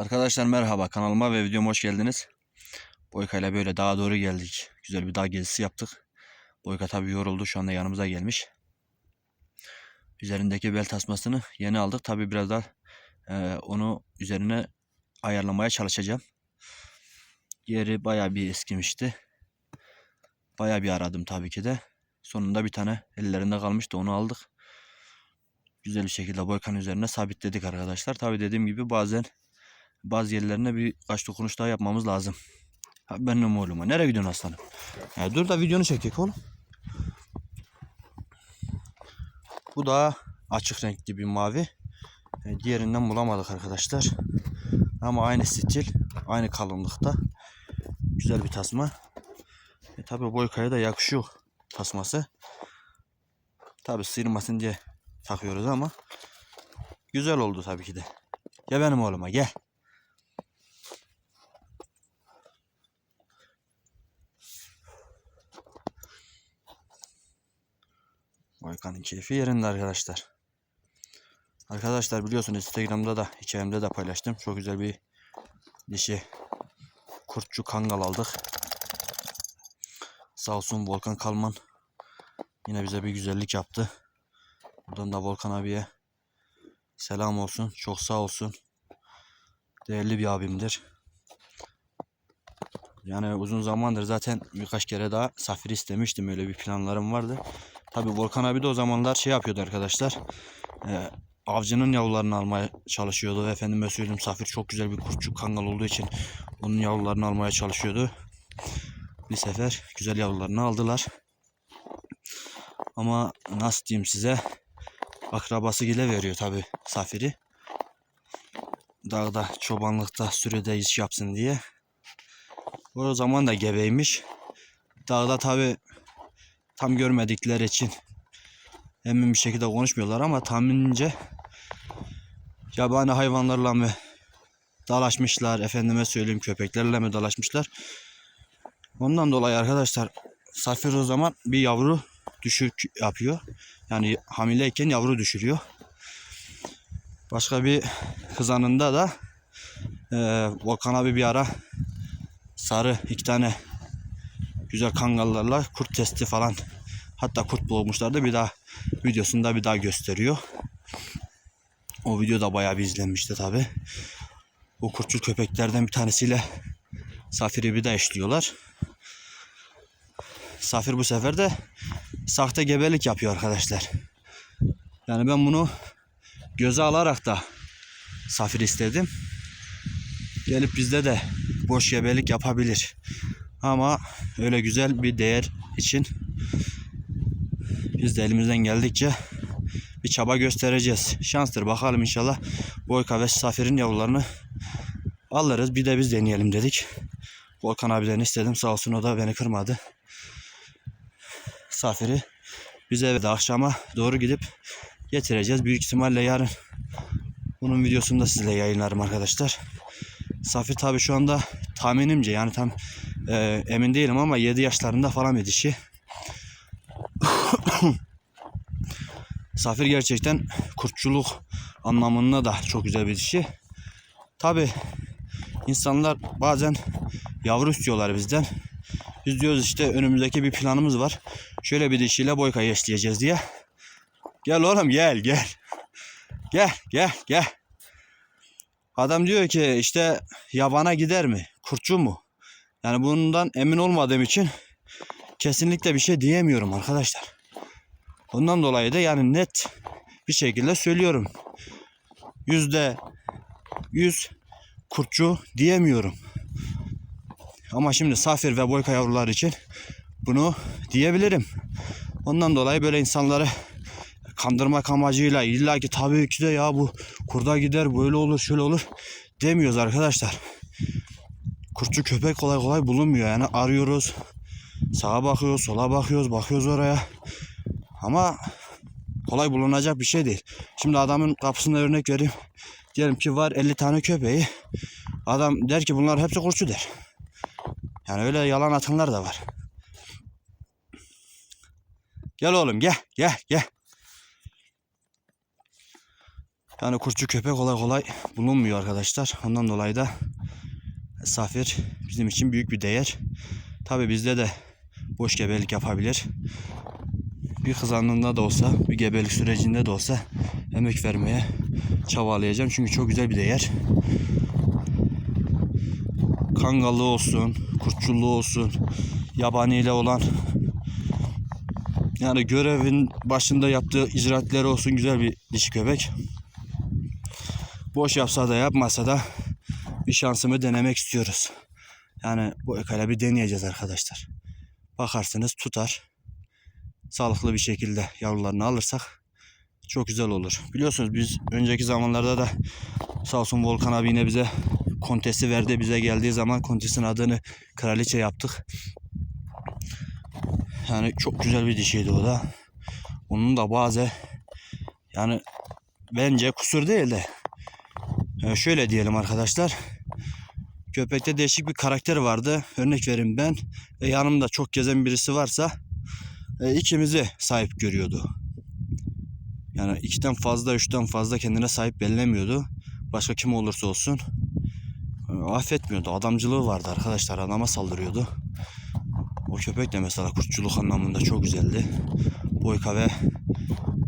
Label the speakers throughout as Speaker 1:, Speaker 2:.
Speaker 1: Arkadaşlar merhaba kanalıma ve videoma hoş geldiniz. Boyka ile böyle dağa doğru geldik. Güzel bir dağ gezisi yaptık. Boyka tabi yoruldu şu anda yanımıza gelmiş. Üzerindeki bel tasmasını yeni aldık. Tabi biraz daha e, onu üzerine ayarlamaya çalışacağım. Yeri baya bir eskimişti. Baya bir aradım tabii ki de. Sonunda bir tane ellerinde kalmıştı onu aldık. Güzel bir şekilde boykanın üzerine sabitledik arkadaşlar. Tabi dediğim gibi bazen bazı yerlerine birkaç dokunuş daha yapmamız lazım. Ha, benim oğluma. Nereye gidiyorsun aslanım? Ya dur da videonu çekek oğlum. Bu da açık renkli bir mavi. E, diğerinden bulamadık arkadaşlar. Ama aynı stil, aynı kalınlıkta. Güzel bir tasma. E, tabi boykaya da yakışıyor tasması. Tabi sıyırmasın diye takıyoruz ama güzel oldu tabii ki de. Gel benim oğluma gel. Volkan'ın keyfi yerinde arkadaşlar. Arkadaşlar biliyorsunuz Instagram'da da hikayemde de paylaştım. Çok güzel bir dişi kurtçu kangal aldık. Sağ olsun Volkan Kalman yine bize bir güzellik yaptı. Buradan da Volkan abiye selam olsun. Çok sağ olsun. Değerli bir abimdir. Yani uzun zamandır zaten birkaç kere daha Safir istemiştim. Öyle bir planlarım vardı. Tabi Volkan abi de o zamanlar şey yapıyordu arkadaşlar. Ee, avcının yavrularını almaya çalışıyordu. Efendime söyleyeyim Safir çok güzel bir kurtçuk kangal olduğu için onun yavrularını almaya çalışıyordu. Bir sefer güzel yavrularını aldılar. Ama nasıl diyeyim size akrabası gile veriyor tabi Safir'i. Dağda çobanlıkta sürede iş yapsın diye. O zaman da gebeymiş. Dağda tabi tam görmedikleri için emin bir şekilde konuşmuyorlar ama tahminince yabani hayvanlarla mı dalaşmışlar efendime söyleyeyim köpeklerle mi dalaşmışlar. Ondan dolayı arkadaşlar Safir o zaman bir yavru düşük yapıyor. Yani hamileyken yavru düşürüyor. Başka bir kızanında da e, Volkan abi bir ara sarı iki tane güzel kangallarla kurt testi falan hatta kurt bulmuşlardı bir daha videosunda bir daha gösteriyor. O video da bayağı bir izlenmişti tabi. Bu kurtçul köpeklerden bir tanesiyle Safir'i bir daha eşliyorlar. Safir bu sefer de sahte gebelik yapıyor arkadaşlar. Yani ben bunu göze alarak da Safir istedim. Gelip bizde de boş gebelik yapabilir. Ama öyle güzel bir değer için biz de elimizden geldikçe bir çaba göstereceğiz. Şanstır bakalım inşallah Boyka ve Safir'in yavrularını alırız. Bir de biz deneyelim dedik. Volkan abiden istedim sağ olsun o da beni kırmadı. Safir'i bize de akşama doğru gidip getireceğiz. Büyük ihtimalle yarın bunun videosunu da sizle yayınlarım arkadaşlar. Safir tabi şu anda tahminimce yani tam e, emin değilim ama 7 yaşlarında falan bir dişi. Safir gerçekten kurtçuluk anlamında da çok güzel bir dişi. Tabi insanlar bazen yavru istiyorlar bizden. Biz diyoruz işte önümüzdeki bir planımız var. Şöyle bir dişiyle boykayı eşleyeceğiz diye. Gel oğlum gel gel. Gel gel gel. Adam diyor ki işte yabana gider mi? Kurtçu mu? Yani bundan emin olmadığım için kesinlikle bir şey diyemiyorum arkadaşlar. Ondan dolayı da yani net bir şekilde söylüyorum. Yüzde yüz kurtçu diyemiyorum. Ama şimdi safir ve boyka yavrular için bunu diyebilirim. Ondan dolayı böyle insanları kandırmak amacıyla illa ki tabii ki de ya bu kurda gider böyle olur şöyle olur demiyoruz arkadaşlar. Kurtçu köpek kolay kolay bulunmuyor yani arıyoruz. Sağa bakıyoruz, sola bakıyoruz, bakıyoruz oraya. Ama kolay bulunacak bir şey değil. Şimdi adamın kapısında örnek vereyim. Diyelim ki var 50 tane köpeği. Adam der ki bunlar hepsi kurtçu der. Yani öyle yalan atanlar da var. Gel oğlum gel gel gel. Yani kurtçu köpek kolay kolay bulunmuyor arkadaşlar. Ondan dolayı da Safir bizim için büyük bir değer. Tabi bizde de boş gebelik yapabilir. Bir kızandığında da olsa, bir gebelik sürecinde de olsa emek vermeye çabalayacağım. Çünkü çok güzel bir değer. Kangallı olsun, kurtçulluğu olsun, yabaniyle olan yani görevin başında yaptığı icraatleri olsun güzel bir dişi köpek. Boş yapsa da yapmasa da bir şansımı denemek istiyoruz. Yani bu ekale bir deneyeceğiz arkadaşlar. Bakarsınız tutar. Sağlıklı bir şekilde yavrularını alırsak çok güzel olur. Biliyorsunuz biz önceki zamanlarda da sağ olsun Volkan abi yine bize kontesi verdi. Bize geldiği zaman kontesin adını kraliçe yaptık. Yani çok güzel bir dişiydi o da. Onun da bazı yani bence kusur değil de e, şöyle diyelim arkadaşlar. Köpekte değişik bir karakter vardı. Örnek vereyim ben. E, yanımda çok gezen birisi varsa e, ikimizi sahip görüyordu. Yani ikiden fazla, üçten fazla kendine sahip bellemiyordu. Başka kim olursa olsun e, affetmiyordu. Adamcılığı vardı arkadaşlar. Adama saldırıyordu. O köpek de mesela kurtçuluk anlamında çok güzeldi. Boyka ve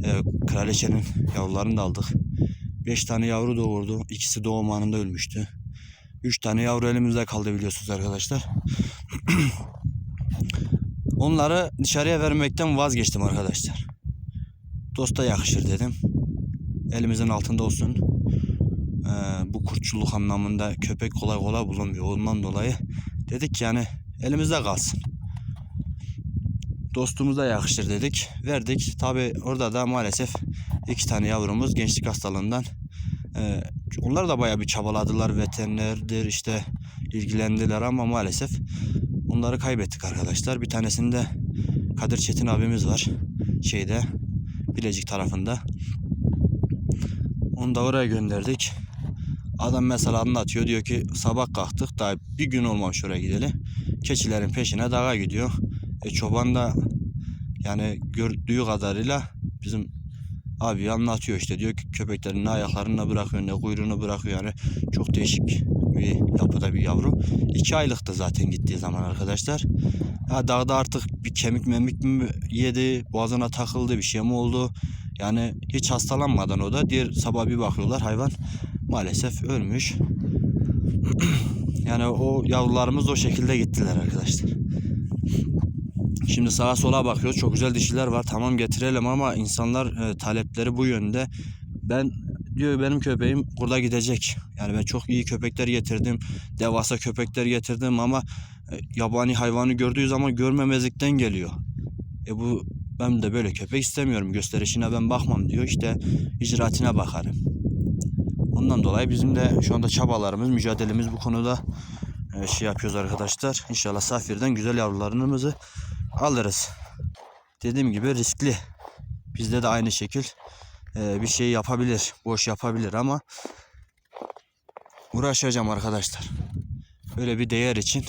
Speaker 1: e, kraliçenin yavrularını da aldık. 5 tane yavru doğurdu. İkisi doğum anında ölmüştü. 3 tane yavru elimizde kaldı biliyorsunuz arkadaşlar. Onları dışarıya vermekten vazgeçtim arkadaşlar. Dosta yakışır dedim. Elimizin altında olsun. Ee, bu kurtçuluk anlamında köpek kolay kolay bulunmuyor. Ondan dolayı dedik yani elimizde kalsın. Dostumuza yakışır dedik. Verdik. Tabi orada da maalesef iki tane yavrumuz gençlik hastalığından e, onlar da bayağı bir çabaladılar. Veterinerdir işte ilgilendiler ama maalesef onları kaybettik arkadaşlar. Bir tanesinde Kadir Çetin abimiz var. Şeyde Bilecik tarafında. Onu da oraya gönderdik. Adam mesela anlatıyor diyor ki sabah kalktık daha bir gün olmamış oraya gideli. Keçilerin peşine dağa gidiyor. E çoban da yani gördüğü kadarıyla bizim abi anlatıyor işte diyor ki köpeklerin ne ayaklarını bırakıyor ne kuyruğunu bırakıyor yani çok değişik bir yapıda bir yavru. İki aylıktı zaten gittiği zaman arkadaşlar. Ya dağda artık bir kemik memik mi yedi boğazına takıldı bir şey mi oldu yani hiç hastalanmadan o da diğer sabah bir bakıyorlar hayvan maalesef ölmüş. yani o yavrularımız o şekilde gittiler arkadaşlar. Şimdi sağa sola bakıyoruz. Çok güzel dişiler var. Tamam getirelim ama insanlar e, talepleri bu yönde. Ben diyor benim köpeğim burada gidecek. Yani ben çok iyi köpekler getirdim. Devasa köpekler getirdim ama e, yabani hayvanı gördüğü zaman görmemezlikten geliyor. E bu ben de böyle köpek istemiyorum. Gösterişine ben bakmam diyor. İşte icraatine bakarım. Ondan dolayı bizim de şu anda çabalarımız, mücadelemiz bu konuda e, şey yapıyoruz arkadaşlar. İnşallah Safir'den güzel yavrularımızı alırız. Dediğim gibi riskli. Bizde de aynı şekil e, bir şey yapabilir, boş yapabilir ama uğraşacağım arkadaşlar. Böyle bir değer için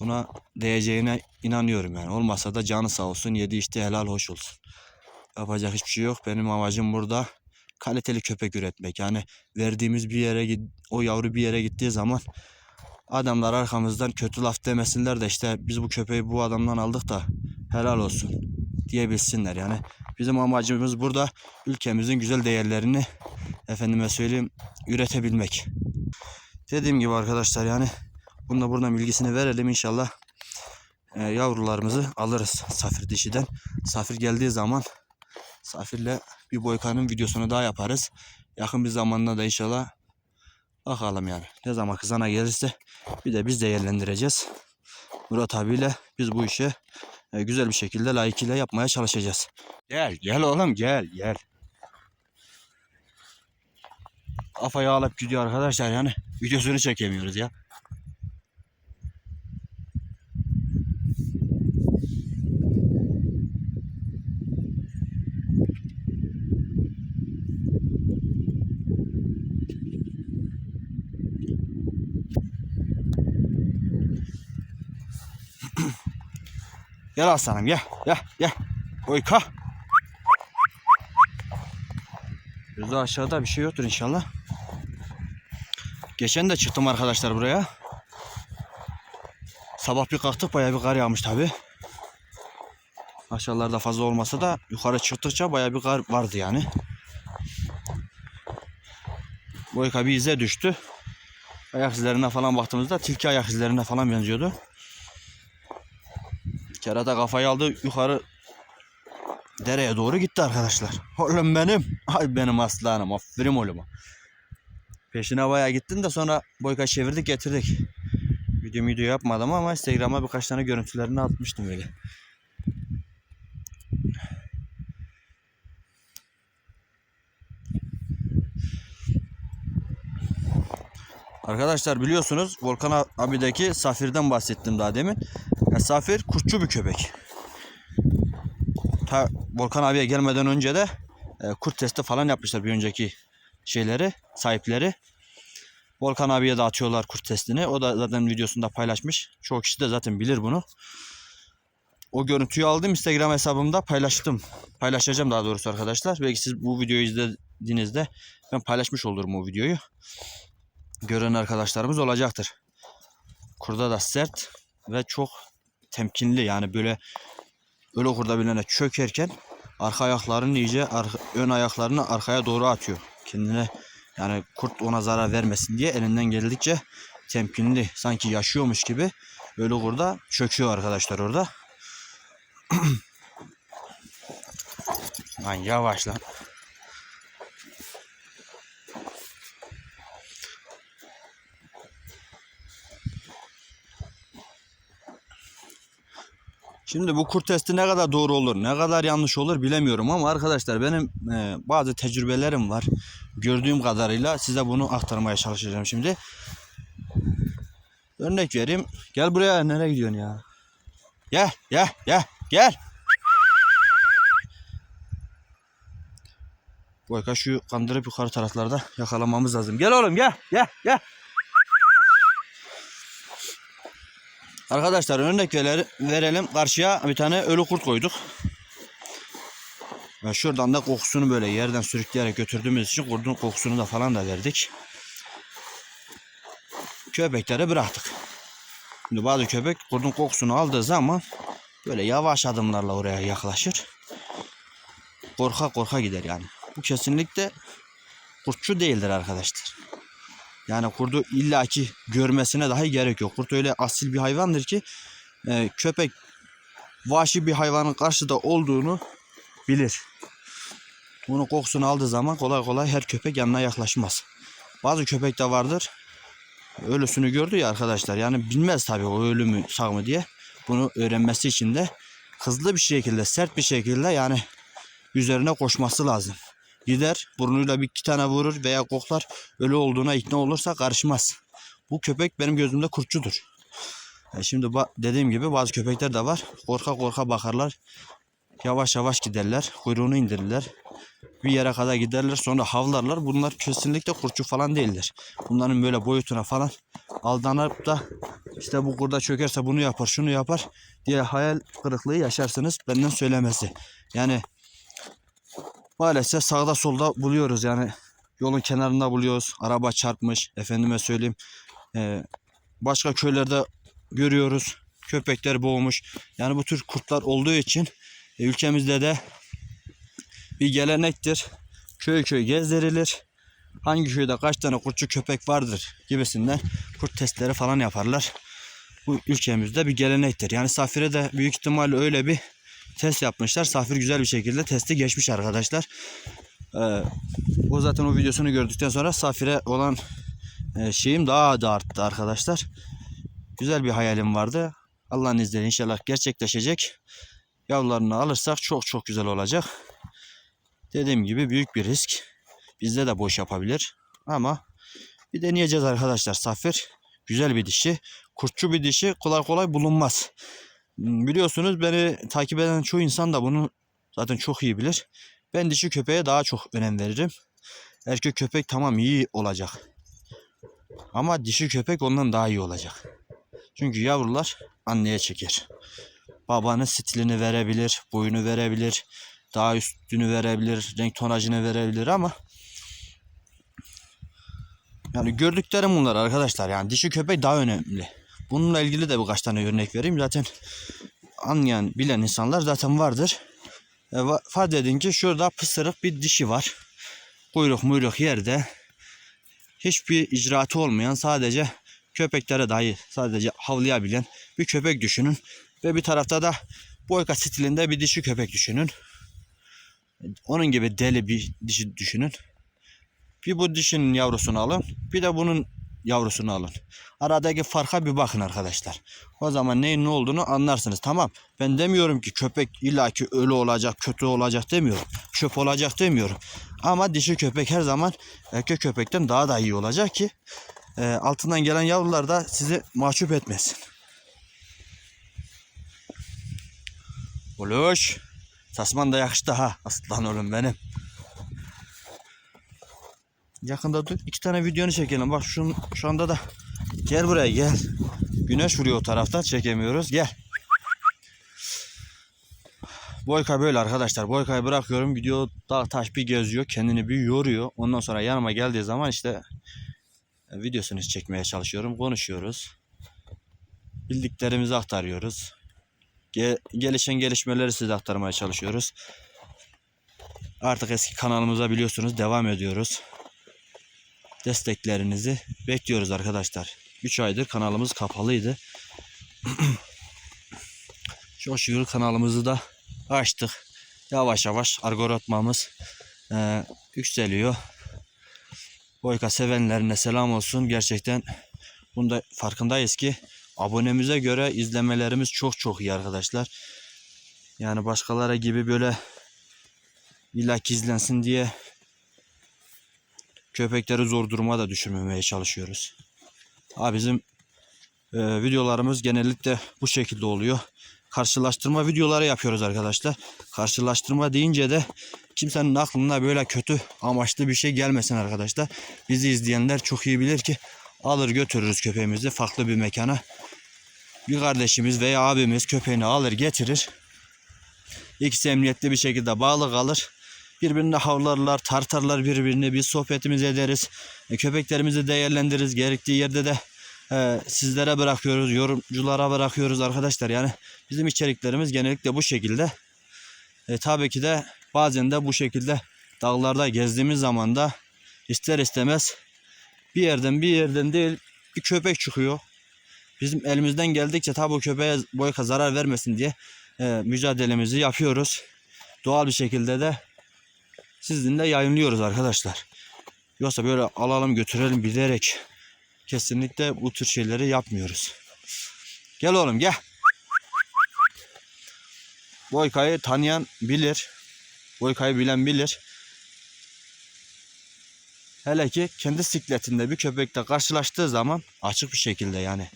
Speaker 1: buna değeceğine inanıyorum yani. Olmasa da canı sağ olsun, yedi işte helal hoş olsun. Yapacak hiçbir şey yok. Benim amacım burada kaliteli köpek üretmek. Yani verdiğimiz bir yere o yavru bir yere gittiği zaman adamlar arkamızdan kötü laf demesinler de işte biz bu köpeği bu adamdan aldık da helal olsun diyebilsinler. Yani bizim amacımız burada ülkemizin güzel değerlerini efendime söyleyeyim üretebilmek. Dediğim gibi arkadaşlar yani bunu da buradan bilgisini verelim inşallah e, yavrularımızı alırız safir dişiden. Safir geldiği zaman safirle bir boykanın videosunu daha yaparız. Yakın bir zamanda da inşallah bakalım yani. Ne zaman kızana gelirse bir de biz değerlendireceğiz. Murat abiyle biz bu işi e, güzel bir şekilde layıkıyla yapmaya çalışacağız. Gel gel oğlum gel gel. Kafayı alıp gidiyor arkadaşlar yani videosunu çekemiyoruz ya. Gel aslanım gel gel gel. Oyka. Gözde aşağıda bir şey yoktur inşallah. Geçen de çıktım arkadaşlar buraya. Sabah bir kalktık bayağı bir kar yağmış tabi. Aşağılarda fazla olmasa da yukarı çıktıkça bayağı bir kar vardı yani. Boyka bir ize düştü. Ayak izlerine falan baktığımızda tilki ayak izlerine falan benziyordu. Kerata kafayı aldı yukarı dereye doğru gitti arkadaşlar. Oğlum benim. Ay benim aslanım. Aferin oğluma. Peşine bayağı gittin de sonra boyka çevirdik getirdik. Video video yapmadım ama Instagram'a birkaç tane görüntülerini atmıştım öyle. Arkadaşlar biliyorsunuz Volkan abideki Safir'den bahsettim daha demin. Ya, Safir kurtçu bir köpek. Ta Volkan abiye gelmeden önce de e, kurt testi falan yapmışlar bir önceki şeyleri, sahipleri. Volkan abiye de atıyorlar kurt testini. O da zaten videosunda paylaşmış. Çoğu kişi de zaten bilir bunu. O görüntüyü aldım Instagram hesabımda paylaştım. Paylaşacağım daha doğrusu arkadaşlar. Belki siz bu videoyu izlediğinizde ben paylaşmış olurum o videoyu. Gören arkadaşlarımız olacaktır. Kurda da sert ve çok temkinli yani böyle öyle kurda bilene çökerken arka ayaklarını iyice arka- ön ayaklarını arkaya doğru atıyor. Kendine yani kurt ona zarar vermesin diye elinden geldikçe temkinli sanki yaşıyormuş gibi öyle kurda çöküyor arkadaşlar orada. Lan yavaş lan. Şimdi bu kurt testi ne kadar doğru olur, ne kadar yanlış olur bilemiyorum ama arkadaşlar benim e, bazı tecrübelerim var. Gördüğüm kadarıyla size bunu aktarmaya çalışacağım şimdi. Örnek vereyim. Gel buraya. Nereye gidiyorsun ya? Gel, gel, gel, gel. Boyka şu kandırıp yukarı taraflarda yakalamamız lazım. Gel oğlum gel, gel, gel. Arkadaşlar örnek verelim. Karşıya bir tane ölü kurt koyduk. Ve şuradan da kokusunu böyle yerden sürükleyerek götürdüğümüz için kurdun kokusunu da falan da verdik. Köpekleri bıraktık. Şimdi bazı köpek kurdun kokusunu aldığı zaman böyle yavaş adımlarla oraya yaklaşır. Korka korka gider yani. Bu kesinlikle kurtçu değildir arkadaşlar. Yani kurdu illaki görmesine dahi gerek yok. Kurt öyle asil bir hayvandır ki e, köpek vahşi bir hayvanın karşıda olduğunu bilir. Bunun kokusunu aldığı zaman kolay kolay her köpek yanına yaklaşmaz. Bazı köpek de vardır. Ölüsünü gördü ya arkadaşlar. Yani bilmez tabii o ölü mü sağ mı diye. Bunu öğrenmesi için de hızlı bir şekilde, sert bir şekilde yani üzerine koşması lazım. Gider burnuyla bir iki tane vurur veya koklar ölü olduğuna ikna olursa karışmaz. Bu köpek benim gözümde kurtçudur. E şimdi dediğim gibi bazı köpekler de var. Korka korka bakarlar. Yavaş yavaş giderler. Kuyruğunu indirirler. Bir yere kadar giderler sonra havlarlar. Bunlar kesinlikle kurtçu falan değildir. Bunların böyle boyutuna falan aldanıp da işte bu kurda çökerse bunu yapar şunu yapar diye hayal kırıklığı yaşarsınız benden söylemesi. Yani maalesef sağda solda buluyoruz yani yolun kenarında buluyoruz. Araba çarpmış efendime söyleyeyim. Ee, başka köylerde görüyoruz. Köpekler boğmuş. Yani bu tür kurtlar olduğu için e, ülkemizde de bir gelenektir. Köy köy gezdirilir. Hangi köyde kaç tane kurtçu köpek vardır gibisinden kurt testleri falan yaparlar. Bu ülkemizde bir gelenektir. Yani Safir'e de büyük ihtimalle öyle bir test yapmışlar. Safir güzel bir şekilde testi geçmiş arkadaşlar. Ee, o zaten o videosunu gördükten sonra Safir'e olan e, şeyim daha da arttı arkadaşlar. Güzel bir hayalim vardı. Allah'ın izniyle inşallah gerçekleşecek. Yavrularını alırsak çok çok güzel olacak. Dediğim gibi büyük bir risk. Bizde de boş yapabilir. Ama bir deneyeceğiz arkadaşlar. Safir güzel bir dişi. Kurtçu bir dişi kolay kolay bulunmaz. Hmm, Biliyorsunuz beni takip eden çoğu insan da bunu zaten çok iyi bilir. Ben dişi köpeğe daha çok önem veririm. Erkek köpek tamam iyi olacak. Ama dişi köpek ondan daha iyi olacak. Çünkü yavrular anneye çeker. Babanın stilini verebilir, boyunu verebilir. daha üstünü verebilir, renk tonajını verebilir ama yani gördüklerim bunlar arkadaşlar. Yani dişi köpek daha önemli. Bununla ilgili de birkaç tane örnek vereyim. Zaten anlayan, bilen insanlar zaten vardır. E, farz edin ki şurada pısırık bir dişi var. Kuyruk muyruk yerde. Hiçbir icraatı olmayan sadece köpeklere dahi sadece havlayabilen bir köpek düşünün. Ve bir tarafta da boyka stilinde bir dişi köpek düşünün. Onun gibi deli bir dişi düşünün. Bir bu dişinin yavrusunu alın. Bir de bunun yavrusunu alın. Aradaki farka bir bakın arkadaşlar. O zaman neyin ne olduğunu anlarsınız. Tamam. Ben demiyorum ki köpek illaki ölü olacak, kötü olacak demiyorum. Çöp olacak demiyorum. Ama dişi köpek her zaman erkek köpekten daha da iyi olacak ki e, altından gelen yavrular da sizi mahcup etmesin. Uluş. Tasman da yakıştı ha. Aslan oğlum benim. Yakında dur. iki tane videonu çekelim. Bak şu, şu anda da gel buraya gel. Güneş vuruyor o taraftan çekemiyoruz. Gel. Boyka böyle arkadaşlar. Boyka'yı bırakıyorum. Gidiyor dağ taş bir geziyor. Kendini bir yoruyor. Ondan sonra yanıma geldiği zaman işte e, videosunu çekmeye çalışıyorum. Konuşuyoruz. Bildiklerimizi aktarıyoruz. Ge- gelişen gelişmeleri size aktarmaya çalışıyoruz. Artık eski kanalımıza biliyorsunuz devam ediyoruz. Desteklerinizi bekliyoruz arkadaşlar. 3 aydır kanalımız kapalıydı. Çok şükür kanalımızı da açtık. Yavaş yavaş algoritmamız eee, yükseliyor. Boyka sevenlerine selam olsun. Gerçekten bunda farkındayız ki abonemize göre izlemelerimiz çok çok iyi arkadaşlar. Yani başkaları gibi böyle illa izlensin diye köpekleri zor duruma da düşürmemeye çalışıyoruz. Ha bizim e, videolarımız genellikle bu şekilde oluyor. Karşılaştırma videoları yapıyoruz arkadaşlar. Karşılaştırma deyince de kimsenin aklına böyle kötü amaçlı bir şey gelmesin arkadaşlar. Bizi izleyenler çok iyi bilir ki alır götürürüz köpeğimizi farklı bir mekana. Bir kardeşimiz veya abimiz köpeğini alır getirir. İkisi emniyetli bir şekilde bağlı kalır. Birbirine havlarlar, tartarlar birbirini. Biz sohbetimizi ederiz. E, köpeklerimizi değerlendiririz. Gerektiği yerde de e, sizlere bırakıyoruz, yorumculara bırakıyoruz arkadaşlar. Yani bizim içeriklerimiz genellikle bu şekilde. E, tabii ki de bazen de bu şekilde dağlarda gezdiğimiz zaman da ister istemez bir yerden bir yerden değil bir köpek çıkıyor. Bizim elimizden geldikçe tabii o köpeğe boyka zarar vermesin diye e, mücadelemizi yapıyoruz. Doğal bir şekilde de sizinle yayınlıyoruz arkadaşlar. Yoksa böyle alalım götürelim bilerek kesinlikle bu tür şeyleri yapmıyoruz. Gel oğlum gel. Boyka'yı tanıyan bilir. Boyka'yı bilen bilir. Hele ki kendi sikletinde bir köpekle karşılaştığı zaman açık bir şekilde yani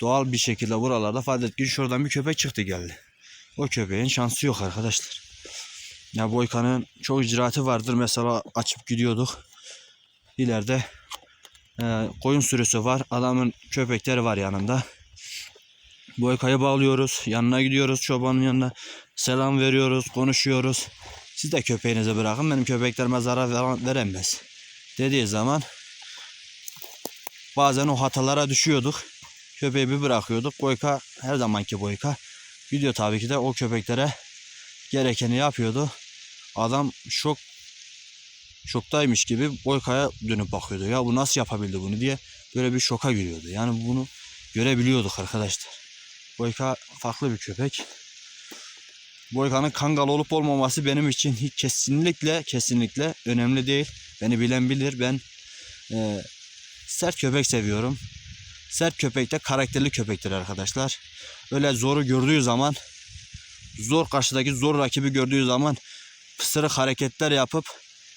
Speaker 1: doğal bir şekilde buralarda fark et ki şuradan bir köpek çıktı geldi. O köpeğin şansı yok arkadaşlar. Ya Boyka'nın çok icraatı vardır. Mesela açıp gidiyorduk. İleride e, koyun sürüsü var. Adamın köpekleri var yanında. Boyka'yı bağlıyoruz. Yanına gidiyoruz çobanın yanına. Selam veriyoruz, konuşuyoruz. Siz de köpeğinizi bırakın. Benim köpeklerime zarar veren- veremez. Dediği zaman bazen o hatalara düşüyorduk. Köpeği bir bırakıyorduk. Boyka her zamanki boyka. Gidiyor tabii ki de o köpeklere gerekeni yapıyordu. Adam şok şoktaymış gibi Boyka'ya dönüp bakıyordu. Ya bu nasıl yapabildi bunu diye böyle bir şoka giriyordu. Yani bunu görebiliyorduk arkadaşlar. Boyka farklı bir köpek. Boyka'nın kangal olup olmaması benim için hiç kesinlikle kesinlikle önemli değil. Beni bilen bilir. Ben e, sert köpek seviyorum. Sert köpek de karakterli köpektir arkadaşlar. Öyle zoru gördüğü zaman zor karşıdaki zor rakibi gördüğü zaman pısırık hareketler yapıp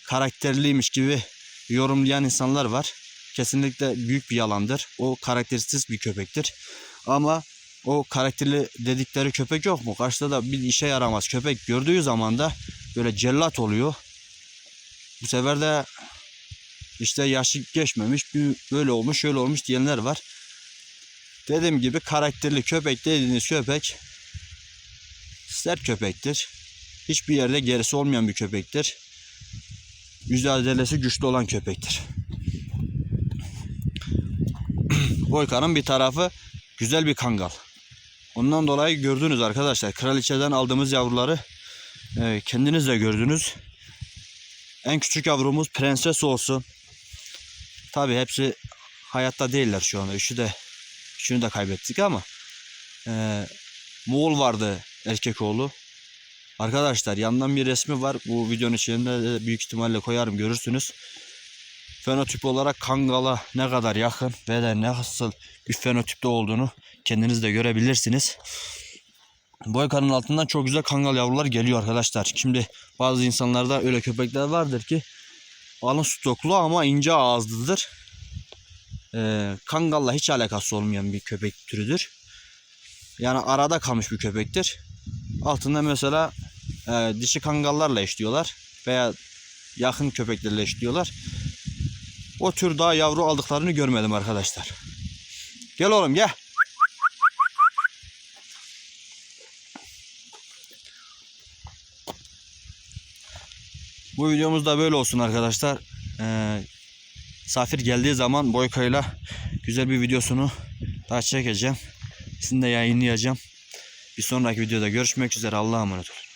Speaker 1: karakterliymiş gibi yorumlayan insanlar var. Kesinlikle büyük bir yalandır. O karaktersiz bir köpektir. Ama o karakterli dedikleri köpek yok mu? Karşıda da bir işe yaramaz köpek gördüğü zaman da böyle cellat oluyor. Bu sefer de işte yaşı geçmemiş, böyle olmuş, şöyle olmuş diyenler var. Dediğim gibi karakterli köpek dediğiniz köpek sert köpektir. Hiçbir yerde gerisi olmayan bir köpektir. Mücadelesi güçlü olan köpektir. Boyka'nın bir tarafı güzel bir kangal. Ondan dolayı gördünüz arkadaşlar. Kraliçeden aldığımız yavruları e, kendiniz de gördünüz. En küçük yavrumuz prenses olsun. Tabi hepsi hayatta değiller şu anda. Üçü de üçünü de kaybettik ama e, Moğol vardı erkek oğlu. Arkadaşlar yandan bir resmi var. Bu videonun içinde de büyük ihtimalle koyarım görürsünüz. Fenotip olarak Kangal'a ne kadar yakın ve de nasıl bir fenotipte olduğunu kendiniz de görebilirsiniz. Boykanın altından çok güzel kangal yavrular geliyor arkadaşlar. Şimdi bazı insanlarda öyle köpekler vardır ki alın stoklu ama ince ağızlıdır. Ee, kangalla hiç alakası olmayan bir köpek türüdür. Yani arada kalmış bir köpektir. Altında mesela e, dişi kangallarla eşliyorlar veya yakın köpeklerle eşliyorlar. O tür daha yavru aldıklarını görmedim arkadaşlar. Gel oğlum gel. Bu videomuz da böyle olsun arkadaşlar. Ee, Safir geldiği zaman Boyka'yla güzel bir videosunu daha çekeceğim. Sizin de yayınlayacağım. Bir sonraki videoda görüşmek üzere. Allah'a emanet olun.